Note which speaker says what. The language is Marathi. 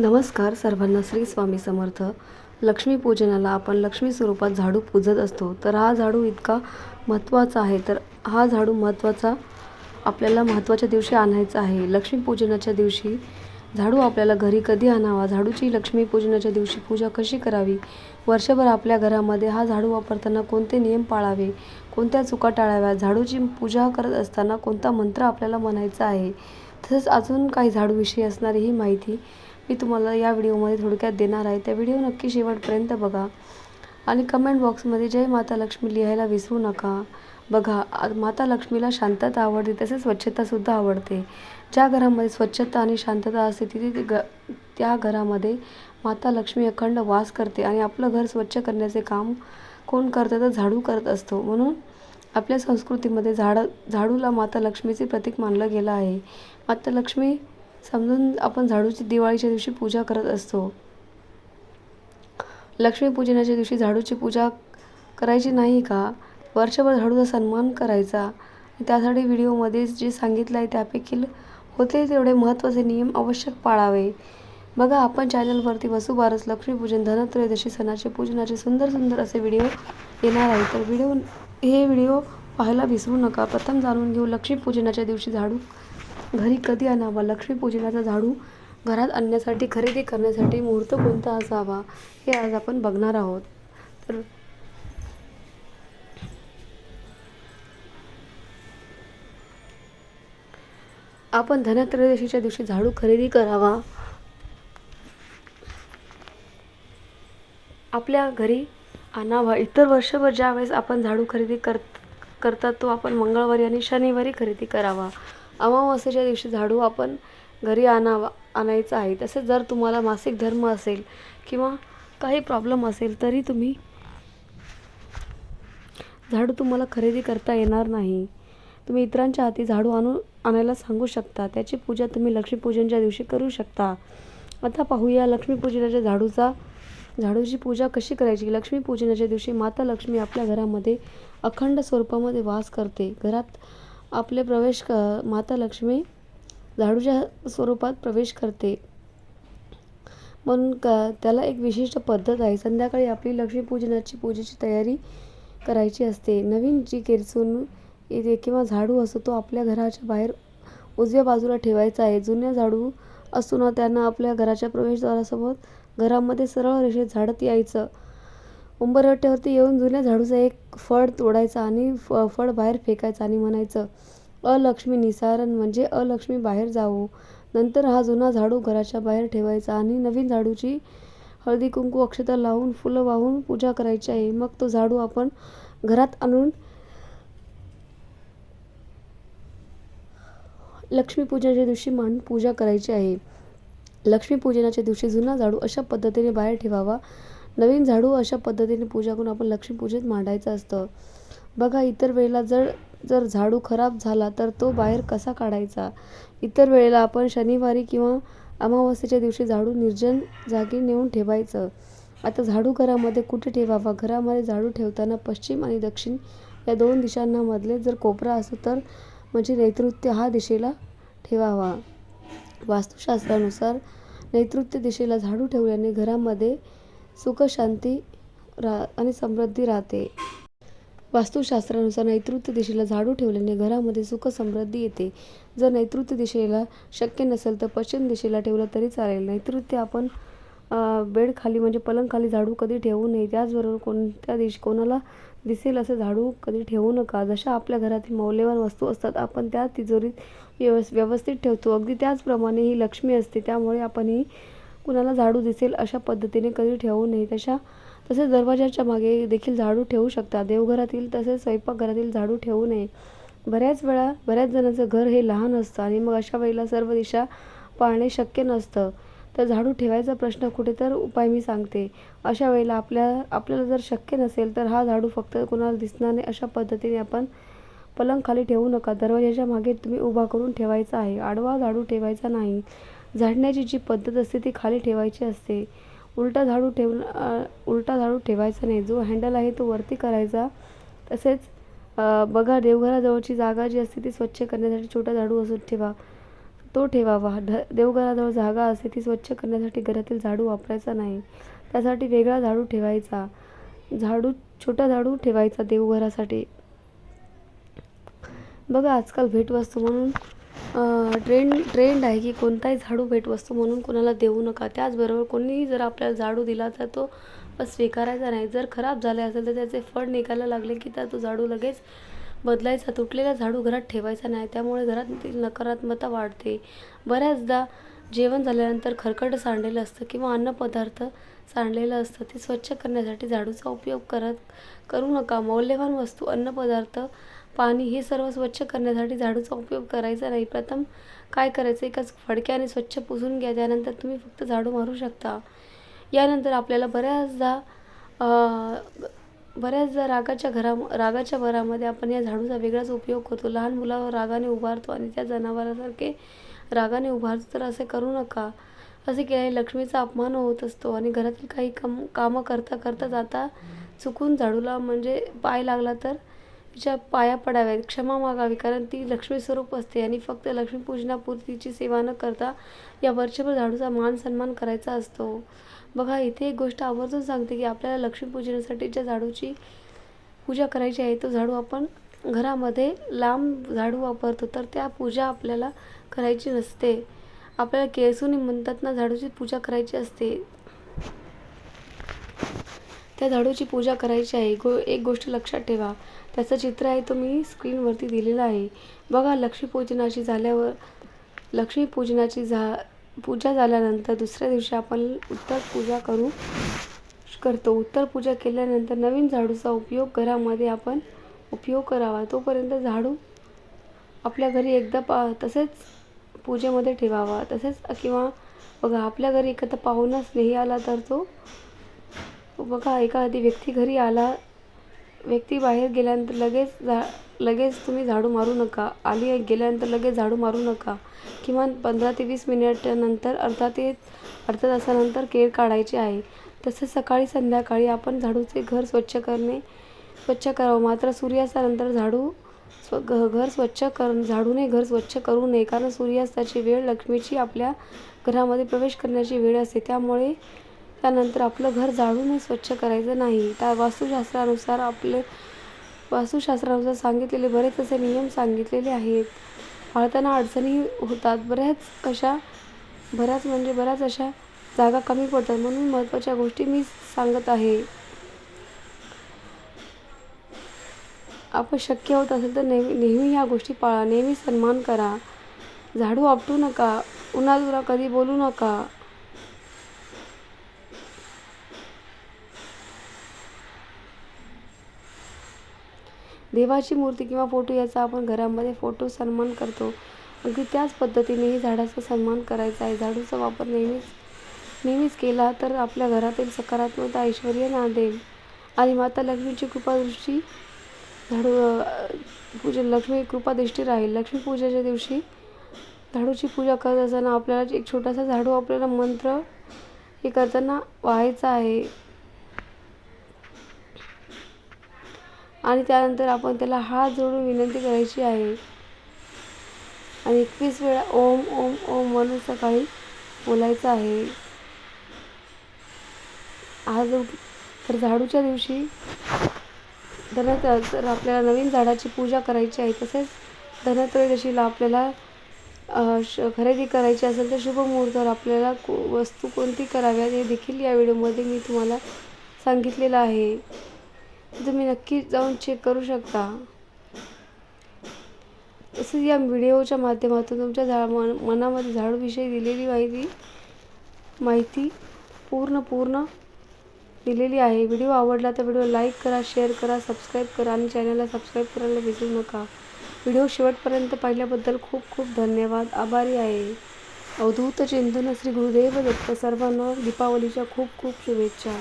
Speaker 1: नमस्कार सर्वांना श्री स्वामी समर्थ. लक्ष्मीपूजनाला आपण लक्ष्मी स्वरूपात झाडू पूजत असतो. तर हा झाडू इतका महत्त्वाचा आहे. तर हा झाडू महत्त्वाचा आपल्याला महत्त्वाच्या दिवशी आणायचा आहे. लक्ष्मीपूजनाच्या दिवशी झाडू आपल्याला घरी कधी आणावा? झाडूची लक्ष्मीपूजनाच्या दिवशी पूजा कशी करावी? वर्षभर आपल्या घरामध्ये हा झाडू वापरताना कोणते नियम पाळावे? कोणत्या चुका टाळाव्या झाडूची पूजा करत असताना कोणता मंत्र आपल्याला म्हणायचा आहे? तसंच अजून काही झाडूविषयी असणारी ही माहिती मी तुम्हाला या व्हिडिओमध्ये थोडक्यात देणार आहे. त्या व्हिडिओ नक्की शेवटपर्यंत बघा. आणि कमेंट बॉक्समध्ये जय माता लक्ष्मी लिहायला विसरू नका. बघा माता लक्ष्मीला शांतता आवडते तसेच स्वच्छतासुद्धा आवडते. ज्या घरामध्ये स्वच्छता आणि शांतता असते तिथे ग त्या घरामध्ये माता लक्ष्मी अखंड वास करते आणि आपलं घर स्वच्छ करण्याचे काम कोण करतं तर झाडू करत असतो. म्हणून आपल्या संस्कृतीमध्ये झाडं झाडूला माता लक्ष्मीचे प्रतीक मानलं गेलं आहे. माता लक्ष्मी समजून आपण झाडूची दिवाळीच्या दिवशी पूजा करत असतो. लक्ष्मीपूजनाच्या दिवशी झाडूची पूजा करायची नाही का? वर्षभर झाडूचा सन्मान करायचा. त्यासाठी व्हिडिओमध्ये जे सांगितलं आहे त्यापैकी होते तेवढे महत्त्वाचे नियम आवश्यक पाळावे. बघा आपण चॅनलवरती वसुबारस लक्ष्मीपूजन धनत्रयोदशी सणाचे पूजनाचे सुंदर सुंदर असे व्हिडिओ येणार आहे तर व्हिडिओ हे व्हिडिओ पाहायला विसरू नका. प्रथम जाणून घेऊ लक्ष्मीपूजनाच्या दिवशी झाडू घरी कधी आणावा? लक्ष्मीपूजनाचा झाडू घरात आणण्यासाठी खरेदी करण्यासाठी मुहूर्त कोणता असावा हे आज आपण बघणार आहोत. तर आपण धनत्रयोदशीच्या दिवशी झाडू खरेदी करावा. आपल्या घरी आणावा. इतर वर्षभर ज्या वेळेस आपण झाडू खरेदी कर करतात तो आपण मंगळवारी आणि शनिवारी खरेदी करावा. अमावस्येच्या दिवशी झाडू आपण घरी आणावा आणायचा आहे. तसेच जर तुम्हाला मासिक धर्म असेल किंवा काही प्रॉब्लेम असेल तरी तुम्ही झाडू तुम्हाला खरेदी करता येणार नाही. तुम्ही इतरांच्या हाती झाडू आणू आणायला सांगू शकता. त्याची पूजा तुम्ही लक्ष्मीपूजनच्या दिवशी करू शकता. आता पाहूया लक्ष्मीपूजनाच्या झाडूचा झाडूची पूजा कशी करायची? लक्ष्मीपूजनाच्या दिवशी माता लक्ष्मी आपल्या घरामध्ये अखंड स्वरूपामध्ये वास करते. घरात आपले प्रवेश क माता लक्ष्मी झाडूच्या स्वरूपात प्रवेश करते. म्हणून क त्याला एक विशिष्ट पद्धत आहे. संध्याकाळी आपली लक्ष्मीपूजनाची पूजेची तयारी करायची असते. नवीन जी केरसून येते किंवा झाडू असतो तो आपल्या घराच्या बाहेर उजव्या बाजूला ठेवायचा आहे. जुन्या झाडू असून ना त्यांना आपल्या घराच्या प्रवेशद्वारासोबत घरामध्ये सरळ रेषेत झाडत यायचं. उंबरवट्यावरती येऊन जुन्या झाडूचा एक फळ तोडायचा आणि फ फळ बाहेर फेकायचं आणि म्हणायचं अलक्ष्मी निसारण म्हणजे अलक्ष्मी बाहेर जावो. नंतर हा जुना झाडू घराच्या बाहेर ठेवायचा आणि नवीन झाडूची हळदी कुंकू अक्षता लावून फुलं वाहून पूजा करायची आहे. मग तो झाडू आपण घरात आणून लक्ष्मीपूजनाच्या दिवशी मांडून पूजा करायची आहे. लक्ष्मीपूजनाच्या दिवशी जुना झाडू अशा पद्धतीने बाहेर ठेवावा. नवीन झाडू अशा पद्धतीने पूजा करून आपण लक्ष्मीपूजेत मांडायचं असतं. बघा इतर वेळेला जर जर झाडू खराब झाला तर तो बाहेर कसा काढायचा? इतर वेळेला आपण शनिवारी किंवा अमावस्येच्या दिवशी झाडू निर्जन जागी नेऊन ठेवायचं. आता झाडू घरामध्ये कुठे ठेवावा? घरामध्ये झाडू ठेवताना पश्चिम आणि दक्षिण या दोन दिशांनामधले जर कोपरा असो तर म्हणजे नैऋत्य हा दिशेला ठेवावा. वास्तुशास्त्रानुसार नैऋत्य दिशेला झाडू ठेवल्याने घरामध्ये सुख शांती रा आणि समृद्धी राहते. वास्तुशास्त्रानुसार नैऋत्य दिशेला झाडू ठेवल्याने घरामध्ये सुख समृद्धी येते. जर नैऋत्य दिशेला शक्य नसेल तर पश्चिम दिशेला ठेवलं तरी चालेल. नैऋत्य आपण बेड खाली म्हणजे पलंगखाली झाडू कधी ठेवू नये त्याचबरोबर कोणत्या दिश कोणाला दिसेल असं झाडू कधी ठेवू नका. जशा आपल्या घरातील मौल्यवान वस्तू असतात आपण त्या तिजोरीत व्यवस् व्यवस्थित ठेवतो. अगदी त्याचप्रमाणे ही लक्ष्मी असते त्यामुळे आपण ही कुणाला झाडू दिसेल अशा पद्धतीने कधी ठेवू नये. तशा तसेच दरवाजाच्या मागे देखील झाडू ठेवू शकता. देवघरातील तसेच स्वयंपाकघरातील झाडू ठेवू नये. बऱ्याच वेळा बऱ्याच जणांचं घर हे लहान असतं आणि मग अशा वेळेला सर्व दिशा पाळणे शक्य नसतं. तर झाडू ठेवायचा प्रश्न कुठे तर उपाय मी सांगते. अशा वेळेला आपल्या आपल्याला जर शक्य नसेल तर हा झाडू फक्त कोणाला दिसणार नाही अशा पद्धतीने आपण पलंग खाली ठेवू नका. दरवाजाच्या मागे तुम्ही उभा करून ठेवायचा आहे. आडवा झाडू ठेवायचा नाही. झाडण्याची जी पद्धत असते ती खाली ठेवायची असते. उलटा झाडू ठेव उलटा झाडू ठेवायचा नाही. जो हँडल आहे तो वरती करायचा. तसेच बघा देवघराजवळची जागा जी असते ती स्वच्छ करण्यासाठी छोटा झाडू असून ठेवा. तो ठेवावा. ढ देवघराजवळ जागा असते ती स्वच्छ करण्यासाठी घरातील झाडू वापरायचा नाही. त्यासाठी वेगळा झाडू ठेवायचा. झाडू छोटा झाडू ठेवायचा देवघरासाठी. बघा आजकाल भेटवस्तू म्हणून ट्रेंड ट्रेंड आहे की कोणताही झाडू भेटवस्तू म्हणून कोणाला देऊ नका. त्याचबरोबर कोणीही जर आपल्याला झाडू दिला तर तो स्वीकारायचा नाही. जर खराब झाले असेल तर त्याचे फळ निघायला लागले की तर तो झाडू लगेच बदलायचा. तुटलेला झाडू घरात ठेवायचा नाही. त्यामुळे घरातील नकारात्मकता वाढते. बऱ्याचदा जेवण झाल्यानंतर खरकट सांडलेलं असतं किंवा अन्नपदार्थ सांडलेलं असतं. ते स्वच्छ करण्यासाठी झाडूचा उपयोग करत करू नका. मौल्यवान वस्तू अन्नपदार्थ पाणी हे सर्व स्वच्छ करण्यासाठी झाडूचा उपयोग करायचा नाही. प्रथम काय करायचं? एकाच फडक्याने स्वच्छ पुसून घ्या. त्यानंतर तुम्ही फक्त झाडू मारू शकता. यानंतर आपल्याला बऱ्याचदा बऱ्याचदा रागाच्या घरा रागाच्या भरामध्ये आपण या झाडूचा वेगळाच उपयोग करतो. लहान मुलावर रागाने उभारतो आणि त्या जनावरासारखे रागाने उभारतो. तर असे करू नका. असे केल्याने लक्ष्मीचा अपमान होत असतो आणि घरातील काही कम कामं करता करता जाता चुकून झाडूला म्हणजे पाय लागला तर तिच्या पाया पडाव्यात क्षमा मागावी कारण ती लक्ष्मी स्वरूप असते आणि फक्त लक्ष्मीपूजनापूर्तीची सेवा न करता या वर्षभर झाडूचा मान सन्मान करायचा असतो. बघा इथे एक गोष्ट आवर्जून सांगते की आपल्याला लक्ष्मीपूजनासाठी ज्या झाडूची पूजा करायची आहे तो झाडू आपण घरामध्ये लांब झाडू वापरतो तर त्या पूजा आपल्याला करायची नसते. आपल्याला केळसुनी म्हणतात ना झाडूची पूजा करायची असते. त्या झाडूची पूजा करायची आहे. गो एक गोष्ट लक्षात ठेवा. त्याचं चित्र आहे तो मी स्क्रीनवरती दिलेलं आहे. बघा लक्ष्मीपूजनाची झाल्यावर लक्ष्मीपूजनाची झा पूजा झाल्यानंतर दुसऱ्या दिवशी आपण उत्तर पूजा करू करतो. उत्तर पूजा केल्यानंतर नवीन झाडूचा उपयोग घरामध्ये आपण उपयोग करावा. तोपर्यंत झाडू आपल्या घरी एकदा पा तसेच पूजेमध्ये ठेवावा. तसेच किंवा बघा आपल्या घरी एखादा पाहुणा स्नेही आला तर तो बघा एखादी व्यक्ती घरी आला व्यक्ती बाहेर गेल्यानंतर लगेच झा लगेच तुम्ही झाडू मारू नका. आली गेल्यानंतर लगेच झाडू मारू नका. किमान पंधरा ते वीस मिनिटानंतर अर्धा ते अर्धा तासानंतर केळ काढायचे आहे. तसेच सकाळी संध्याकाळी आपण झाडूचे घर स्वच्छ करणे स्वच्छ करावं. मात्र सूर्यास्तानंतर झाडू स्व घ घर स्वच्छ कर झाडूने घर स्वच्छ करू नये. कारण सूर्यास्ताची वेळ लक्ष्मीची आपल्या घरामध्ये प्रवेश करण्याची वेळ असते. त्यामुळे त्यानंतर आपलं घर जाळूनही स्वच्छ करायचं नाही. त्या वास्तुशास्त्रानुसार आपले वास्तुशास्त्रानुसार सांगितलेले बरेच असे नियम सांगितलेले आहेत. पाळताना अडचणी होतात. बऱ्याच अशा बऱ्याच म्हणजे बऱ्याच अशा जागा कमी पडतात. म्हणून महत्त्वाच्या गोष्टी मी सांगत आहे. आपण शक्य होत असेल तर नेहमी नेहमी ह्या गोष्टी पाळा. नेहमी सन्मान करा. झाडू आपटू नका. उन्हाळुरा कधी बोलू नका. देवाची मूर्ती किंवा फोटो याचा आपण घरामध्ये फोटो सन्मान करतो. अगदी त्याच पद्धतीने झाडाचा सन्मान करायचा आहे. झाडूचा वापर नेहमीच नेहमीच केला तर आपल्या घरातील सकारात्मकता ऐश्वर नांदेल आणि माता लक्ष्मीची कृपादृष्टी झाडू पूजा लक्ष्मी कृपादृष्टी राहील. लक्ष्मीपूजेच्या दिवशी झाडूची पूजा करत असताना आपल्याला एक छोटासा झाडू आपल्याला मंत्र हे करताना व्हायचा आहे. आणि त्यानंतर आपण त्याला हात जोडून विनंती करायची आहे. आणि एकवीस वेळा ओम ओम ओम म्हणून सकाळी बोलायचं आहे. आज तर झाडूच्या दिवशी धनत्र तर आपल्याला नवीन झाडाची पूजा करायची आहे. तसेच धनत्रयोदशीला आपल्याला श खरेदी करायची असेल तर शुभ मुहूर्तावर आपल्याला को वस्तू कोणती कराव्यात हे देखील या व्हिडिओमध्ये मी तुम्हाला सांगितलेलं आहे. तुम्ही नक्की जाऊन चेक करू शकता. तसंच या व्हिडिओच्या माध्यमातून तुमच्या झा मन मनामध्ये झाडूविषयी दिलेली माहिती माहिती पूर्ण पूर्ण दिलेली आहे. व्हिडिओ आवडला तर व्हिडिओ लाईक करा शेअर करा सबस्क्राईब करा आणि चॅनलला सबस्क्राईब करायला विसरू नका. व्हिडिओ शेवटपर्यंत पाहिल्याबद्दल खूप खूप धन्यवाद. आभारी आहे. अवधूत चिंतन श्री गुरुदेव दत्त सर्वांना दीपावलीच्या खूप खूप शुभेच्छा.